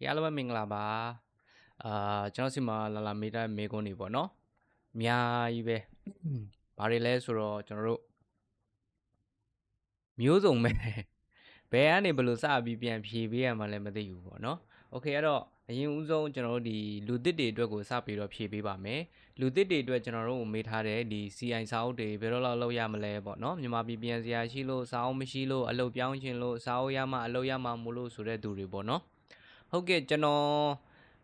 ။အားလုံးပဲမင်္ဂလာပါ။အာကျွန်တော်စီမှာလာလာမေးတဲ့မေးခွန်းတွေပေါ့နော်။အများကြီးပဲ။ဘာတွေလဲဆိုတော့ကျွန်တော်တို့မျိုးစုံပဲ။ဘယ်ကနေဘယ်လိုစပြီးပြန်ဖြေပေးရမှလည်းမသိဘူးပေါ့နော်။ Okay အဲ့တော့အရင်ဦးဆုံးကျွန်တော်တို့ဒီလူသစ်တွေအတွက်ကိုစပြီးတော့ဖြေပေးပါမယ်လူသစ်တွေအတွက်ကျွန်တော်တို့မေးထားတဲ့ဒီ CI စာအုပ်တွေဘယ်တော့လောက်လောက်ရမလဲပေါ့နော်မြန်မာပြည်ပြန်စရာရှိလို့စာအုပ်မရှိလို့အလုပ်ပြောင်းရှင်လို့စာအုပ်ရမှအလုပ်ရမှမလို့ဆိုတဲ့သူတွေပေါ့နော် ဟုတ်ကဲ့ကျွန်တော်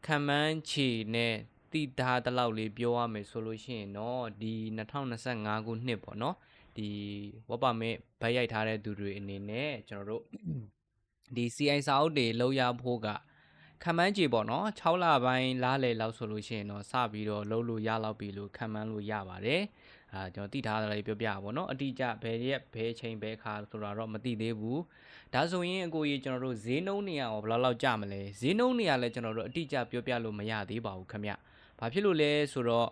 ခံမှန်းချီနဲ့တိထားတလောက်လေးပြောရမယ်ဆိုလို့ရှိရင်တော့ဒီ2025ခုနှစ်ပေါ့နော်ဒီဝက်ပါမစ်ဗတ်ရိုက်ထားတဲ့သူတွေအနေနဲ့ကျွန်တော်တို့ဒီ CI စာအုပ်တွေလောက်ရဖို့ကခံမှန်းကြည့်ပေါ့နော်6လပိုင်းလားလေလောက်ဆိုလို့ရှိရင်တော့စပြီးတော့လုံးလို့ရလောက်ပြီလို့ခံမှန်းလို့ရပါတယ် အာကျွန်တော်တိထားတာလေးပြောပြပါပေါ့နော်အတိအကျဘယ်ရက်ဘယ်ချိန်ဘယ်ခါဆိုတာတော့မသိသေးဘူးဒါဆိုရင်အကိုကြီးကျွန်တော်တို့ဈေးနှုန်းနေရအောင်ဘယ်လောက်လောက်ကြမလဲဈေးနှုန်းနေရလဲကျွန်တော်တို့အတိအကျပြောပြလို့မရသေးပါဘူးခင်ဗျဘာဖြစ်လို့လဲဆိုတော့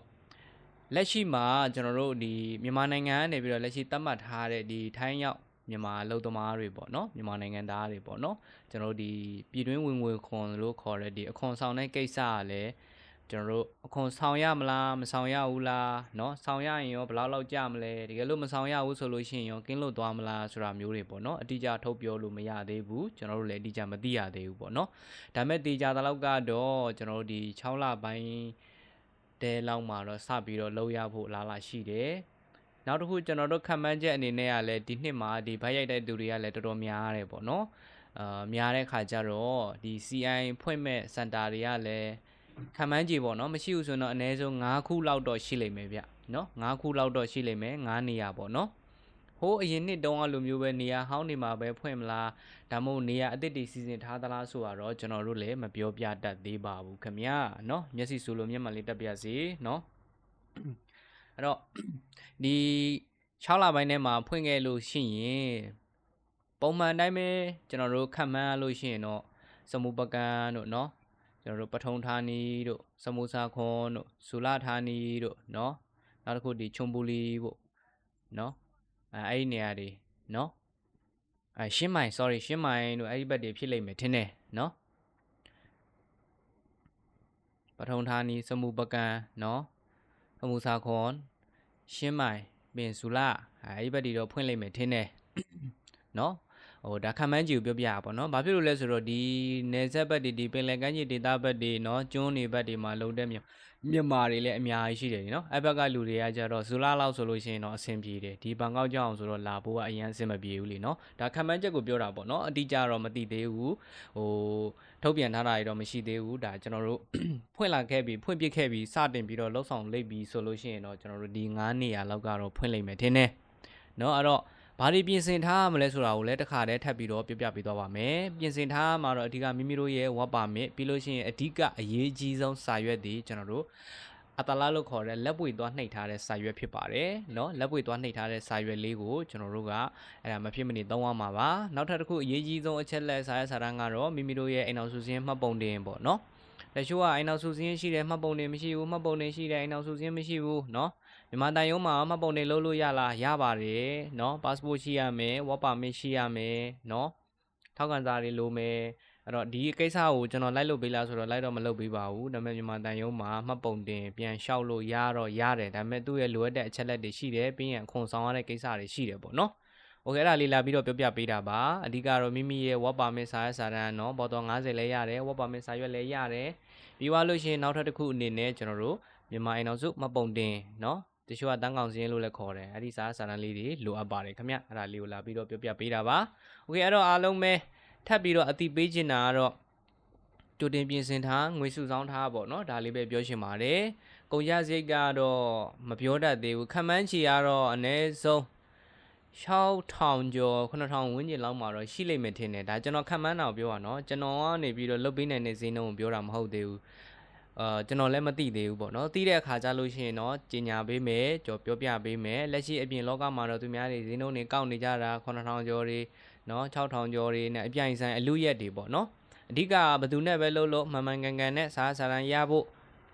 လက်ရှိမှာကျွန်တော်တို့ဒီမြန်မာနိုင်ငံကနေပြီးတော့လက်ရှိသတ်မှတ်ထားတဲ့ဒီထိုင်းရောက်မြန်မာအလုပ်သမားတွေပေါ့နော်မြန်မာနိုင်ငံသားတွေပေါ့နော်ကျွန်တော်တို့ဒီပြည်တွင်းဝင်ငွေခွန်လို့ခေါ်တဲ့ဒီအခွန်ဆောင်တဲ့ကိစ္စကလည်း ကျွန်တော်တို့အခွန်ဆောင်ရမလားမဆောင်ရဘူးလားเนาะဆောင်ရရင်ရောဘယ်လောက်လောက်ကြမလဲတကယ်လို့မဆောင်ရဘူးဆိုလို့ရှိရင်ရောကင်းလို့သွားမလားဆိုတာမျိုးတွေပေါ့เนาะအတိအကျထုတ်ပြောလို့မရသေးဘူးကျွန်တော်တို့လည်းအတိအကျမသိရသေးဘူးပေါ့เนาะဒါမဲ့တေချာတလောက်ကတော့ကျွန်တော်တို့ဒီ6လပိုင်းတဲလောက်မှာတော့စပြီးတော့လောက်ရဖို့အလားအလာရှိတယ်နောက်တစ်ခုကျွန်တော်တို့ခံမှန်းချက်အနေနဲ့ကလည်းဒီနှစ်မှာဒီဘိုက်ရိုက်တဲ့သူတွေကလည်းတော်တော်များရတယ်ပေါ့နော်အာများတဲ့ခါကျတော့ဒီ CI ဖွင့်မဲ့စင်တာတွေကလည်း ခံမှန်းကြည့်ပေါ့နော်မရှိဘူးဆိုတော့အနည်းဆုံး9ခုလောက်တော့ရှိလိမ့်မယ်ဗျနော်9ခုလောက်တော့ရှိလိမ့်မယ်9နေရာပေါ့နော်ဟိုးအရင်နှစ်တုန်းကလိုမျိုးပဲနေရာဟောင်းနေမှာပဲဖွင့်မလားဒါမှမဟုတ်နေရာအစ်စ်တီစီစဉ်ထားသလားဆိုတာတော့ကျွန်တော်တို့လည်းမပြောပြတတ်သေးပါဘူးခင်ဗျာနော်မျက်စိဆိုလိုမျက်မှန်လေးတက်ပြစီနော်အဲ့တော့ဒီ6လပိုင်းထဲမှာဖွင့်ခဲ့လို့ရှိရင်ပုံမှန်တိုင်းပဲကျွန်တော်တို့ခံမှန်းလို့ရှိရင်တော့စမူပကံတို့နော် ကျွန်တော်တို့ပထုံဌာနီတို့စမူစာခွန်တို့ဇူလာဌာနီတို့เนาะနောက်တစ်ခုဒီချုံပူလီပေါ့เนาะအဲအဲ့ဒီနေရာတွေเนาะအဲရှင်းမိုင် sorry ရှင်းမိုင်တို့အဲ့ဒီဘက်တွေဖြစ်လိမ့်မယ်ထင်တယ်เนาะပထုံဌာနီစမူပကံเนาะစမူစာခွန်ရှင်းမိုင်ပင်စုလာအဲဒီဘက်ဒီတော့ဖွင့်လိုက်မယ်ထင်းတယ်နော် ဟိုဒါခံမှန်းကြည့်ကိုပြောပြရပါတော့เนาะဘာဖြစ်လို့လဲဆိုတော့ဒီနေဆက်ဘက်တွေဒီပင်လယ်ကမ်းခြေဒေသဘက်တွေเนาะကျွန်းနေဘက်တွေမှာလုံတဲ့မြမြန်မာတွေလည်းအများကြီးရှိတယ်เนาะအဲ့ဘက်ကလူတွေကကြတော့ဇူလာလောက်ဆိုလို့ရှိရင်တော့အဆင်ပြေတယ်ဒီဘန်ကောက်ကြောင်းဆိုတော့လာဖို့ကအရင်အဆင်မပြေဘူးလीเนาะဒါခံမှန်းချက်ကိုပြောတာပေါ့เนาะအတိအကျတော့မသိသေးဘူးဟိုထုတ်ပြန်ထားတာတွေတော့မရှိသေးဘူးဒါကျွန်တော်တို့ဖွင့်လာခဲ့ပြီးဖွင့်ပြခဲ့ပြီးစတင်ပြီးတော့လှုပ်ဆောင်လိုက်ပြီးဆိုလို့ရှိရင်တော့ကျွန်တော်တို့ဒီ9နေရာလောက်ကတော့ဖွင့်လိုက်မယ်ထင်တယ်เนาะအဲ့တော့ ဘာတွေပြင်ဆင်ထားမလဲဆိုတာကိုလည်းတစ်ခါတည်းထပ်ပြီးတော့ပြပြပေးသွားပါမယ်ပြင်ဆင်ထားမှာတော့အဓိကမိမိတို့ရဲ့ work permit ပြီးလို့ရှိရင်အဓိကအရေးကြီးဆုံးစာရွက်တွေကျွန်တော်တို့အတလားလို့ခေါ်တဲ့လက်ပွေသွားနှိပ်ထားတဲ့စာရွက်ဖြစ်ပါတယ်เนาะလက်ပွေသွားနှိပ်ထားတဲ့စာရွက်လေးကိုကျွန်တော်တို့ကအဲ့ဒါမဖြစ်မနေသုံးရမှာပါနောက်ထပ်တစ်ခုအရေးကြီးဆုံးအချက်လက်စာရွက်စာတမ်းကတော့မိမိတို့ရဲ့အိမ်အောင်စုစင်းမှတ်ပုံတင်ပေါ့เนาะလက်ရှိကအိမ်အောင်စုစင်းရှိတယ်မှတ်ပုံတင်မရှိဘူးမှတ်ပုံတင်ရှိတယ်အိမ်အောင်စုစင်းမရှိဘူးเนาะ မြန်မာတိုင်ရုံးမှာမှတ်ပုံတင်လုပ်လို့ရလားရပါတယ်เนาะ passport ရှိရမယ် work permit ရှိရမယ်เนาะထောက်ခံစာတွေလိုမယ်အဲ့တော့ဒီကိစ္စကိုကျွန်တော်လိုက်လုပ်ပေးလားဆိုတော့လိုက်တော့မလုပ်ပေးပါဘူးဒါပေမဲ့မြန်မာတန်ရုံးမှာမှတ်ပုံတင်ပြန်လျှောက်လို့ရတော့ရတယ်ဒါပေမဲ့သူ့ရဲ့လိုအပ်တဲ့အချက်လက်တွေရှိတယ်ပြီးရင်ခွန်ဆောင်ရတဲ့ကိစ္စတွေရှိတယ်ပေါ့နော်โอเคအဲ့ဒါလေးလာပြီးတော့ပြောပြပေးတာပါအဓိကတော့မိမိရဲ့ work permit စာရွက်စာတမ်းเนาะပေါ်တော့90လဲရတယ် work permit စာရွက်လဲရတယ်ပြီးသွားလို့ရှိရင်နောက်ထပ်တစ်ခုအနေနဲ့ကျွန်တော်တို့မြန်မာအိမ်အောင်စုမှတ်ပုံတင်เนาะ တချို့ကတန်းကောင်စင်းလို့လည်းခေါ်တယ်အဲ့ဒီစာစာတမ်းလေးတွေလိုအပ်ပါတယ်ခင်ဗျအဲ့ဒါလေးကိုလာပြီးတော့ပြောပြပေးတာပါโอเคအဲ့တော့အားလုံးပဲထပ်ပြီးတော့အတိပေးချင်တာကတော့ကြိုတင်ပြင်ဆင်ထားငွေစုဆောင်းထားပေါ့နော်ဒါလေးပဲပြောရှင်ပါတယ်ကုန်ရစရိတ်ကတော့မပြောတတ်သေးဘူးခံမှန်းချီကတော့အနည်းဆုံး6000ကျော်9000ဝန်းကျင်လောက်မှာတော့ရှိလိမ့်မယ်ထင်တယ်ဒါကျွန်တော်ခံမှန်းတာကိုပြောတာเนาะကျွန်တော်ကနေပြီးတော့လုတ်ပေးနိုင်တဲ့ဈေးနှုန်းကိုပြောတာမဟုတ်သေးဘူး အာကျွန်တော်လည်းမသိသေးဘူးပေါ့နော်သိတဲ့အခါကျလို့ရှိရင်တော့ကြီးညာပေးမယ်ကြော်ပြောပြပေးမယ်လက်ရှိအပြင်လောကမှာတော့သူများတွေဈေးနှုန်းတွေကောက်နေကြတာ9000ကျော်တွေနော်6000ကျော်တွေနဲ့အပြိုင်ဆိုင်အလူရက်တွေပေါ့နော်အဓိကဘယ်သူနဲ့ပဲလုပ်လို့မှန်မှန်ကန်ကန်နဲ့စားစားရန်ရဖို့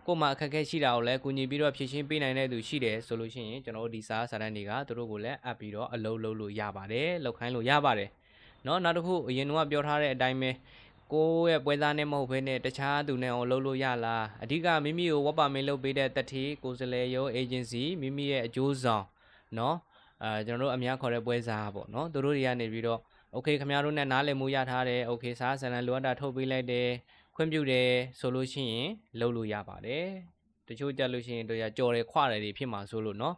ကိုမှအခက်အခဲရှိတာကိုလည်းကူညီပြီးတော့ဖြည့်ရှင်းပေးနိုင်တဲ့သူရှိတယ်ဆိုလို့ရှိရင်ကျွန်တော်တို့ဒီစားစားရန်တွေကသူတို့ကိုလည်းအပ်ပြီးတော့အလုပ်လုပ်လို့ရပါတယ်လောက်ခိုင်းလို့ရပါတယ်နော်နောက်တစ်ခုအရင်ကပြောထားတဲ့အတိုင်းပဲ ကိုယ့်ရဲ့ပွဲသားနဲ့မဟုတ်ဘဲနဲ့တခြားသူနဲ့အောင်လုပ်လို့ရလားအဓိကမိမိကိုဝတ်ပါမင်းလုပ်ပေးတဲ့တတိကိုယ်စားလှယ်ရော agency မိမိရဲ့အကျိုးဆောင်เนาะအဲကျွန်တော်တို့အများခေါ်တဲ့ပွဲစားပေါ့เนาะသူတို့တွေကနေပြီးတော့ okay ခင်ဗျားတို့နဲ့နားလည်မှုရထားတယ် okay စားဆန်လန်လိုအပ်တာထုတ်ပေးလိုက်တယ်ခွင့်ပြုတယ်ဆိုလို့ရှိရင်လုပ်လို့ရပါတယ် တချို့ကြလို့ရှိရင်တို့ရကြော်တယ်ခွတယ်တွေဖြစ်မှာဆိုလို့เนาะ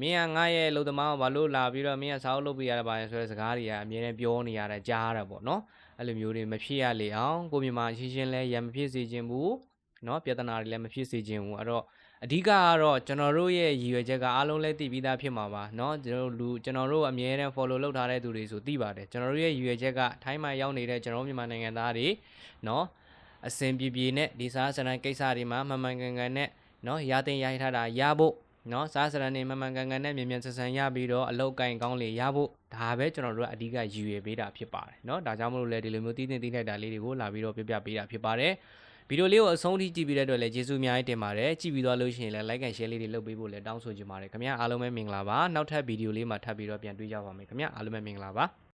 မင်းကငါရဲ့လုံသမားကဘာလို့လာပြီးတော့မင်းကစာအုပ်လုပ်ပေးရတာပါလဲဆိုတဲ့စကားတွေကအမြဲတမ်းပြောနေရတာကြားရတာပေါ့เนาะ အဲ့လိုမျိုးတွေမဖြစ်ရလေအောင်ကိုမြမာရှင်းရှင်းလဲရံမဖြစ်စေခြင်းဘူးเนาะပြဿနာတွေလည်းမဖြစ်စေခြင်းဘူးအဲ့တော့အဓိကကတော့ကျွန်တော်တို့ရဲ့ရည်ရွယ်ချက်ကအားလုံးလည်းသိပြီးသားဖြစ်မှာပါเนาะကျွန်တော်တို့လူကျွန်တော်တို့အမြဲတမ်း follow လုပ်ထားတဲ့သူတွေဆိုသိပါတယ်ကျွန်တော်တို့ရဲ့ရည်ရွယ်ချက်ကထိုင်းမှာရောက်နေတဲ့ကျွန်တော်တို့မြန်မာနိုင်ငံသားတွေเนาะအစဉ်ပြေပြေနဲ့ဒီစားစရန်ကိစ္စတွေမှာမှန်မှန်ကန်ကန်နဲ့ နော်ရတဲ့ရထားတာရဖို့နော်စားစရနေမမှန်ကန်ကန်နဲ့မြန်မြန်ဆန်ဆန်ရပြီးတော့အလောက်ကင်ကောင်းလေရဖို့ဒါပဲကျွန်တော်တို့ကအဓိကရည်ရွယ်ပေးတာဖြစ်ပါတယ်နော်ဒါကြောင့်မလို့လေဒီလိုမျိုးတည်တင်တည်ထိုက်တာလေးတွေကိုလာပြီးတော့ပြပြပေးတာဖြစ်ပါတယ်ဗီဒီယိုလေးကိုအဆုံးထိကြည့်ပြီးတဲ့အတွက်လည်းကျေးဇူးအများကြီးတင်ပါတယ်ကြည့်ပြီးသွားလို့ရှိရင်လည်း like and share လေးတွေလုပ်ပေးဖို့လည်းတောင်းဆိုချင်ပါတယ်ခင်ဗျာအားလုံးပဲမင်္ဂလာပါနောက်ထပ်ဗီဒီယိုလေးမှာထပ်ပြီးတော့ပြန်တွေ့ကြပါမယ်ခင်ဗျာအားလုံးပဲမင်္ဂလာပါ